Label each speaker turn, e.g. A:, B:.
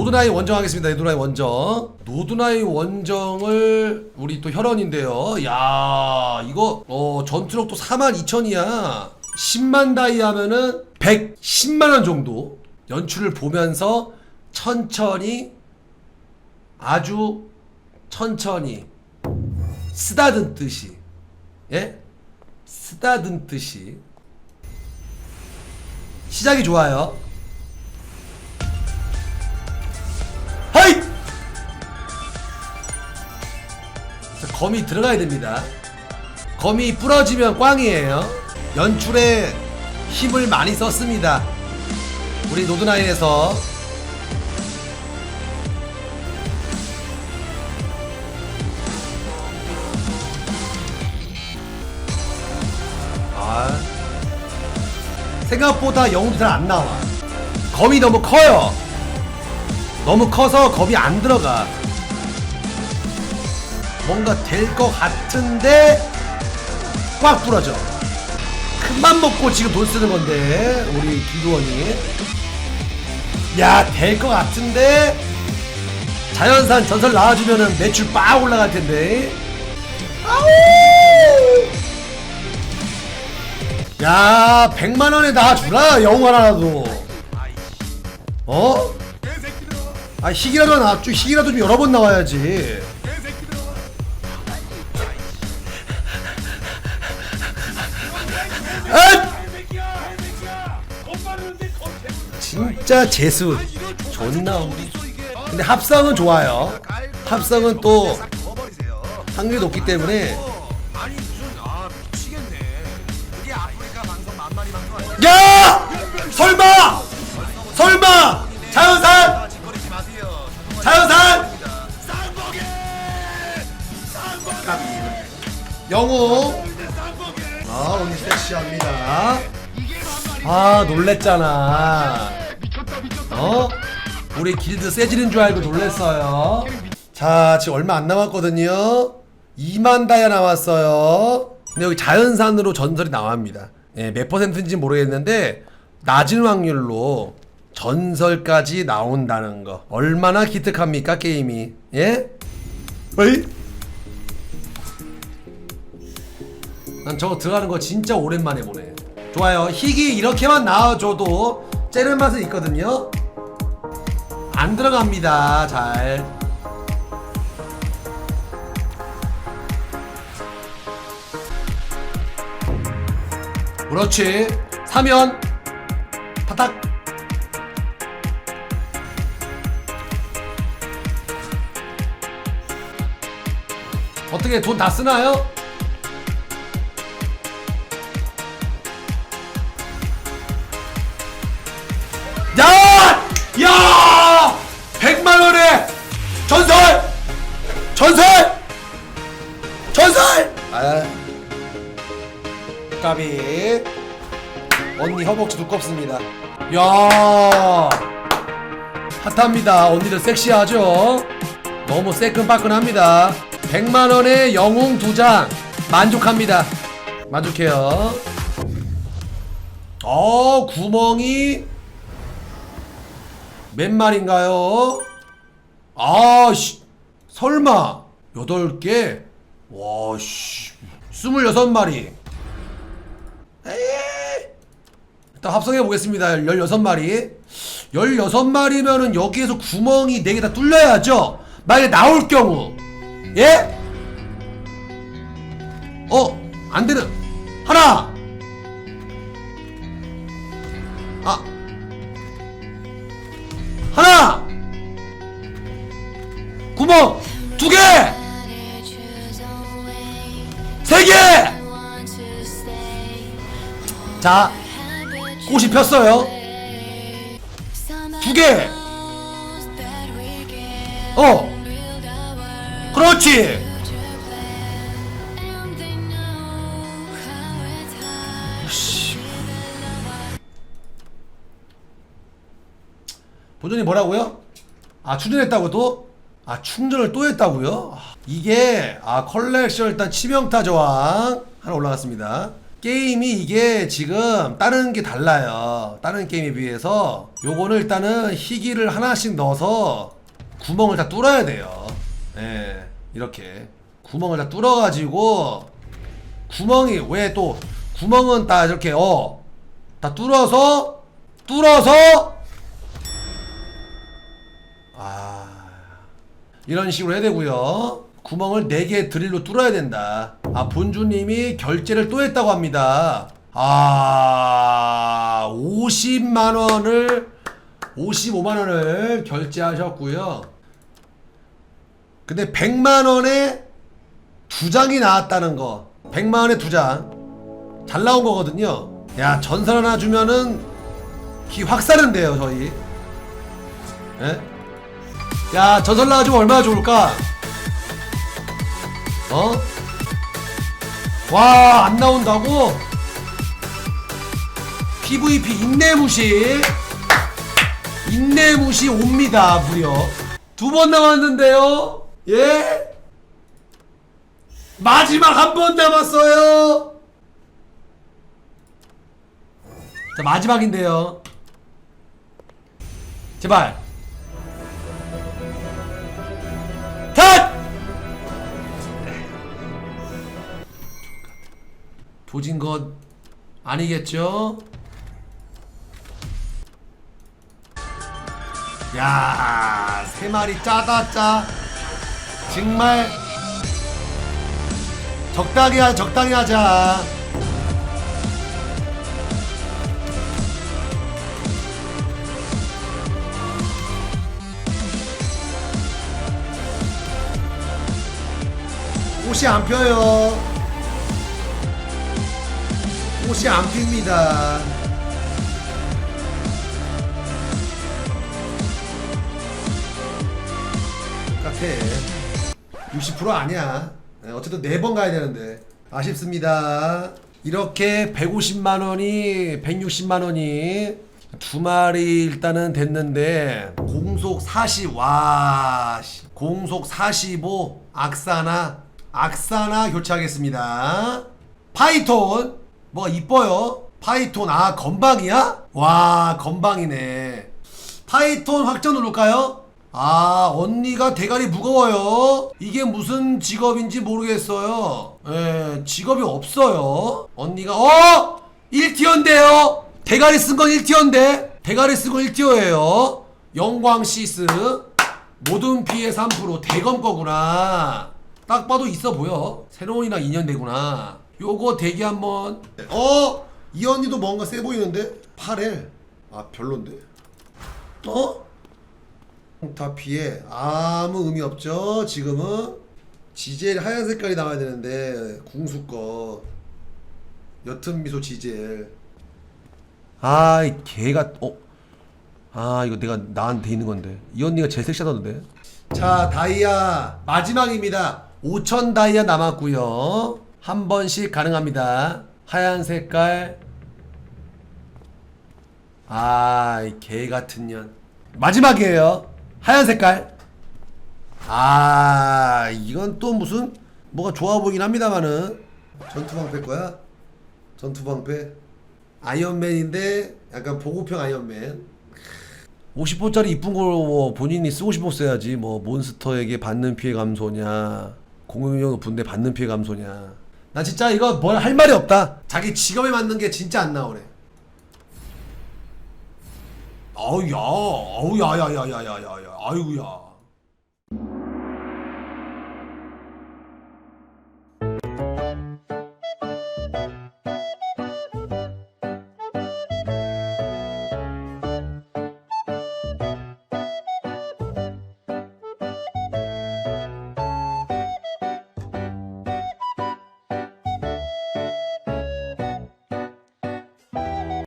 A: 노드나이 원정 하겠습니다. 노드나이 원정. 노드나이 원정을 우리 또 혈원인데요. 야 이거 어 전투력도 42,000이야. 10만 다이 하면은 110만 원 정도 연출을 보면서 천천히 아주 천천히 쓰다듬듯이 예? 쓰다듬듯이 시작이 좋아요. 검이 들어가야 됩니다. 검이 부러지면 꽝이에요. 연출에 힘을 많이 썼습니다. 우리 노드나인에서 아, 생각보다 영웅도 잘안 나와. 검이 너무 커요. 너무 커서 겁이 안 들어가. 뭔가 될 것 같은데 꽉 부러져. 큰맘 먹고 지금 돈 쓰는 건데 우리 기도원이. 야, 될 것 같은데 자연산 전설 나와주면은 매출 빡 올라갈 텐데. 아우! 야, 100만 원에 나 주라 영웅 하나라도. 어? 아 희귀라도 나, 좀 희귀라도 좀 여러 번 나와야지. 진짜 재수 존나. 근데 합성은 좋아요. 합성은 또 확률이 높기 때문에.
B: 야!
A: 설마! 설마! 자연산! 자연산!
B: 쌍봉에
A: 아 오늘 섹시합니다. 아 놀랬잖아. 우리 길드 세지는 줄 알고 놀랬어요. 자 지금 얼마 안 남았거든요. 2만 다이아 남았어요. 근데 여기 자연산으로 전설이 나옵니다. 예, 몇 퍼센트인지 모르겠는데 낮은 확률로 전설까지 나온다는 거 얼마나 기특합니까 게임이? 예? 어이? 난 저거 들어가는 거 진짜 오랜만에 보네. 좋아요. 희귀 이렇게만 나와줘도 째는 맛은 있거든요. 안 들어갑니다. 잘. 그렇지. 사면 타닥. 어떻게 돈 다 쓰나요? 전설! 전설! 아. 까비. 언니 허벅지 두껍습니다. 야! 핫합니다. 언니들 섹시하죠? 너무 새끈빠끈합니다. 100만 원에 영웅 두 장 만족합니다. 만족해요. 어, 구멍이 몇 마리인가요? 아, 씨. 설마. 8개? 와, 씨. 26마리. 에이. 일단 합성해 보겠습니다. 16마리. 16마리면은 여기에서 구멍이 4개 다 뚫려야죠? 만약에 나올 경우. 예? 어, 안 되는. 하나. 아. 하나 구멍 두 개 세 개 자 꽃이 폈어요 두 개 어 그렇지 씨. 본전이 뭐라고요? 아 충전했다고 또? 아 충전을 또 했다고요? 아, 이게 아 컬렉션 일단 치명타 저항 하나 올라갔습니다. 게임이 이게 지금 다른 게 달라요. 다른 게임에 비해서 요거는 일단은 희귀를 하나씩 넣어서 구멍을 다 뚫어야 돼요. 예, 이렇게 구멍을 다 뚫어가지고 구멍이 왜 또 구멍은 다 이렇게 어 다 뚫어서 뚫어서 아 이런 식으로 해야 되고요. 구멍을 4개 드릴로 뚫어야 된다. 아, 본주님이 결제를 또 했다고 합니다. 아, 50만원을, 55만원을 결제하셨고요. 근데 100만원에 두 장이 나왔다는 거. 100만원에 두 장. 잘 나온 거거든요. 야, 전설 하나 주면은 기 확 사는데요, 저희. 예? 야 전설 나와주면 얼마나 좋을까? 어? 와 안 나온다고? PVP 인내무시 인내무시 옵니다 무려 두 번 남았는데요 예? 마지막 한 번 남았어요 자 마지막인데요 제발 도진 것 아니겠죠? 야, 세 마리 짜다 짜. 정말 적당히 하, 적당히 하자. 옷이 안 펴요. 옷이 안 핍니다. 똑같아. 60% 아니야. 네, 어쨌든 네 번 가야 되는데. 아쉽습니다. 이렇게 150만 원이 160만 원이 두 마리 일단은 됐는데 공속 40 와. 씨. 공속 45 악사나 악사나 교체하겠습니다. 파이톤 뭐 이뻐요. 파이톤 아 건방이야? 와 건방이네. 파이톤 확정 누를까요? 아 언니가 대가리 무거워요. 이게 무슨 직업인지 모르겠어요. 예 직업이 없어요. 언니가 어 1티어인데요. 대가리 쓴 건 1티어인데 대가리 쓴 건 1티어예요. 영광 시스 모든 피해 3% 대검 거구나. 딱 봐도 있어 보여. 새로운이랑 인연되구나. 요거 대기 한번. 어? 이 언니도 뭔가 세 보이는데? 8엘. 아 별론데. 어? 다 피해. 아무 의미 없죠. 지금은 지젤 하얀 색깔이 나와야 되는데 궁수 거. 옅은 미소 지젤. 아, 이 개가 어. 아, 이거 내가 나한테 있는 건데. 이 언니가 제일 섹시하던데. 자, 다이아 마지막입니다. 5천 다이아 남았고요. 한 번씩 가능합니다. 하얀 색깔. 아, 이 개 같은 년. 마지막이에요. 하얀 색깔. 아, 이건 또 무슨 뭐가 좋아 보이긴 합니다만은 전투 방패 거야? 전투 방패. 아이언맨인데 약간 보급형 아이언맨. 50호짜리 이쁜 걸 뭐 본인이 쓰고 싶었어야지 뭐 몬스터에게 받는 피해 감소냐 공격력 높은데 받는 피해 감소냐 나 진짜 이거 뭘 할 말이 없다. 자기 직업에 맞는 게 진짜 안 나오네. 아우 야. 아우 야야야야야야야. 아이고야